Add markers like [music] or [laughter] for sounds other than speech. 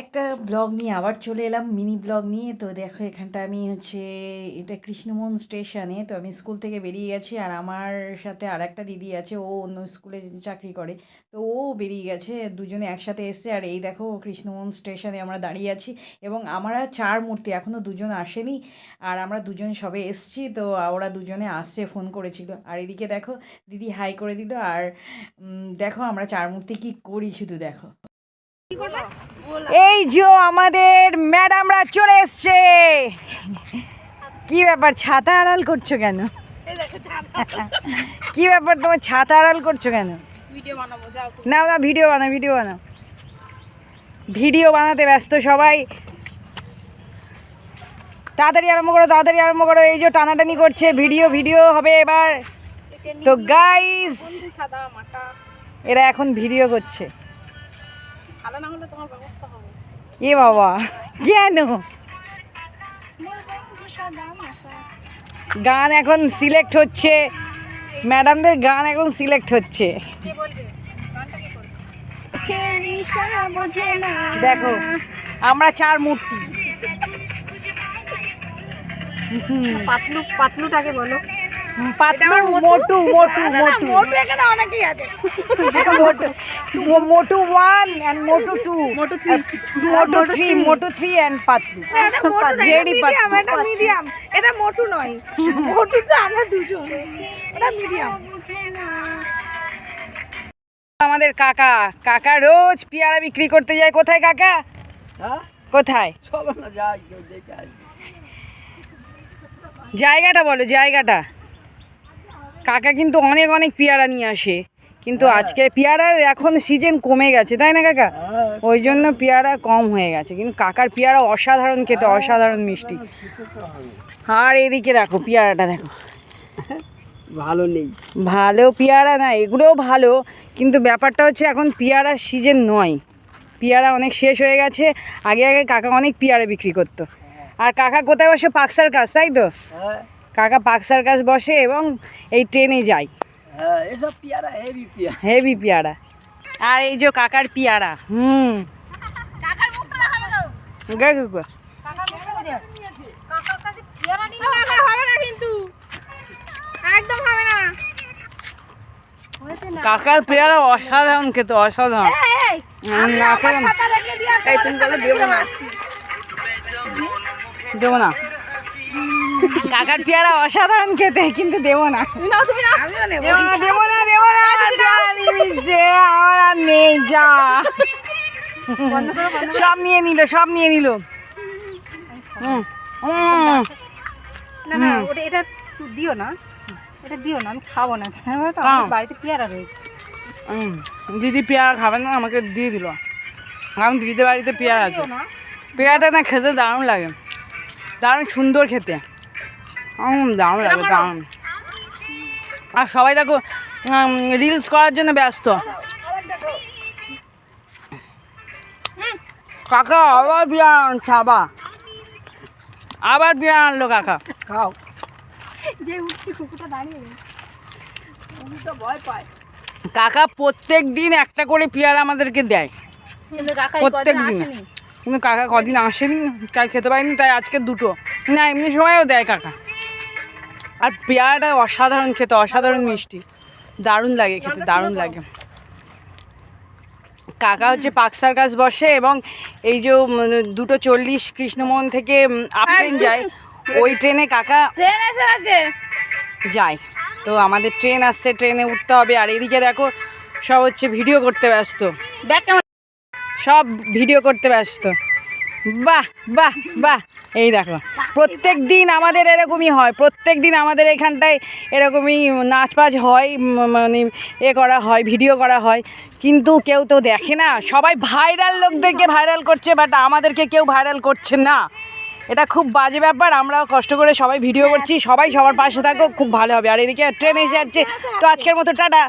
একটা ব্লগ নিয়ে আবার চলে এলাম, মিনি ব্লগ নিয়ে। তো দেখো, এখানটা আমি হচ্ছে, এটা কৃষ্ণমোহন স্টেশনে। তো আমি স্কুল থেকে বেরিয়ে গেছি আর আমার সাথে আর একটা দিদি আছে, ও অন্য স্কুলে চাকরি করে। তো ও বেরিয়ে গেছে, দুজনে একসাথে এসছে। আর এই দেখো, কৃষ্ণমোহন স্টেশনে আমরা দাঁড়িয়ে আছি এবং আমরা চার মূর্তি এখনও দুজন আসেনি। আর আমরা দুজন সবে এসছি, তো ওরা দুজনে আসছে, ফোন করেছিল। আর এদিকে দেখো, দিদি হাই করে দিল। আর দেখো আমরা চার মূর্তি কি করি শুধু দেখো। এই যে আমাদের ম্যাডামরা চলে এসছে। কি ব্যাপার ছাতা আড়াল করছ কেন? কি ব্যাপার তোমার ছাতা আড়াল করছ কেন? ভিডিও বানাবো না না ভিডিও বানাও ভিডিও বানাও। ভিডিও বানাতে ব্যস্ত সবাই। তাড়াতাড়ি আরম্ভ করো তাড়াতাড়ি আরম্ভ করো। এই যে টানাটানি করছে ভিডিও ভিডিও হবে এবার। তো গাইস এরা এখন ভিডিও করছে। ভালো না হলে তোমার ব্যবস্থা হবে। এ বাবা কেন? গান এখন সিলেক্ট হচ্ছে। ম্যাডামদের গান এখন সিলেক্ট হচ্ছে। দেখো আমরা চার মূর্তি। পাতলু পাতলুটাকে বলো। পাতলু মোটু। মোটু মোটু। মোটু এখানে অনেকেই আছে। [laughs] Motu. Motu one and Motu two Motu three Motu three Motu three and Patlu Patlu. এটা মিডিয়াম এটা মোটু নয়। মোটু তো আমরা দুজন। এটা মিডিয়াম আমাদের কাকা। কাকা রোজ পেয়ারা বিক্রি করতে যায়। কোথায় কাকা? হ্যাঁ? কোথায়? চলো না যাই দেখে আসবে জায়গাটা বলো জায়গাটা। কাকা কিন্তু অনেক অনেক পেয়ারা নিয়ে আসে। কিন্তু আজকে পেয়ারার এখন সিজন কমে গেছে তাই না কাকা? হ্যাঁ ওই জন্য পেয়ারা কম হয়ে গেছে কিন্তু কাকার পেয়ারা অসাধারণ খেতে অসাধারণ মিষ্টি। আর এদিকে দেখো পেয়ারাটা দেখো। ভালো নেই। ভালো পেয়ারা না এগুলোও ভালো কিন্তু ব্যাপারটা হচ্ছে এখন পেয়ারার সিজন নয়। পেয়ারা অনেক শেষ হয়ে গেছে আগে আগে কাকা অনেক পেয়ারা বিক্রি করতো। আর কাকা কোথায় বসে? পাকসার কাজ তাই তো? হ্যাঁ। কাকা পাকসার কাজ বসে এবং এই ট্রেনে যায়। হ্যাঁ এসব পেয়ারা হেভি পেয়ারা। হেভি পেয়ারা। আর এই যে কাকার পেয়ারা হুম। কাকার মুখটা দেখাবে দাও গা গা গা। কাকার মুখটা দে কাকার কাছে পেয়ারা কাকা হবে না কিন্তু। একদম হবে না। কাকার পেয়ারা অসাধারণ খেতে অসাধারণ। না খেলাম। ছাতা রেখে দিয়ে এই তুমি বলো দেবো না। দেবো না। কাকার পেয়ারা অসাধারণ খেতে কিন্তু দেবো না। তুমি দেবো না দেবো না দেবো না যে আমার আর নেই যা। সব নিয়ে নিল সব নিয়ে নিল। হুম হুম। না না ওটা এটা দিও না। এটা দিও না আমি খাব না। তো আমার বাড়িতে পেয়ারা রয়েছে দিদি পেয়ারা খাবে না আমাকে দিয়ে দিল। কারণ দিদিদের বাড়িতে পেয়ারা আছে। পেয়ারাটা না খেতে দারুণ লাগে। দারুণ সুন্দর খেতে। দারুণ লাগে দারুণ। আর সবাই দেখো রিলস করার জন্য ব্যস্ত। কাকা আবার বিয়ার আনছে আবার আবার বিয়ার আনলো কাকা। খাও। যে উঠছি কুকুরটা দাঁড়িয়ে তো ভয় পায়। কাকা প্রত্যেক দিন একটা করে পেয়ারা আমাদেরকে দেয়। কিন্তু কাকা প্রত্যেক দিন। কিন্তু কাকা কদিন আসেনি তাই খেতে পারিনি তাই আজকে দুটো। না এমনি সময়ও দেয় কাকা। আর পেয়ারাটা অসাধারণ খেতে অসাধারণ মিষ্টি। দারুণ লাগে খেতে দারুণ লাগে। কাকা হচ্ছে পাকসার গাছ বসে এবং এই যে দুটো চল্লিশ কৃষ্ণমোহন থেকে আপ ট্রেন যায়। ওই ট্রেনে কাকা যায়। তো আমাদের ট্রেন আসছে ট্রেনে উঠতে হবে। আর এদিকে দেখো সব হচ্ছে ভিডিও করতে ব্যস্ত। সব ভিডিও করতে ব্যস্ত। বাহ বাহ বাহ। এই দেখো, প্রত্যেক দিন আমাদের এরকমই হয়, প্রত্যেক দিন আমাদের এখানটায় এরকমই নাচবাজ হয় মানে এ করা হয়, ভিডিও করা হয়। কিন্তু কেউ তো দেখে না। সবাই ভাইরাল লোকদেরকে ভাইরাল করছে, বাট আমাদেরকে কেউ ভাইরাল করছে না। এটা খুব বাজে ব্যাপার, আমরাও কষ্ট করে সবাই ভিডিও করছি, সবাই সবার পাশে থাকো খুব ভালো হবে। আর এদিকে ট্রেন এসে যাচ্ছে। তো আজকের মতো, টাটা।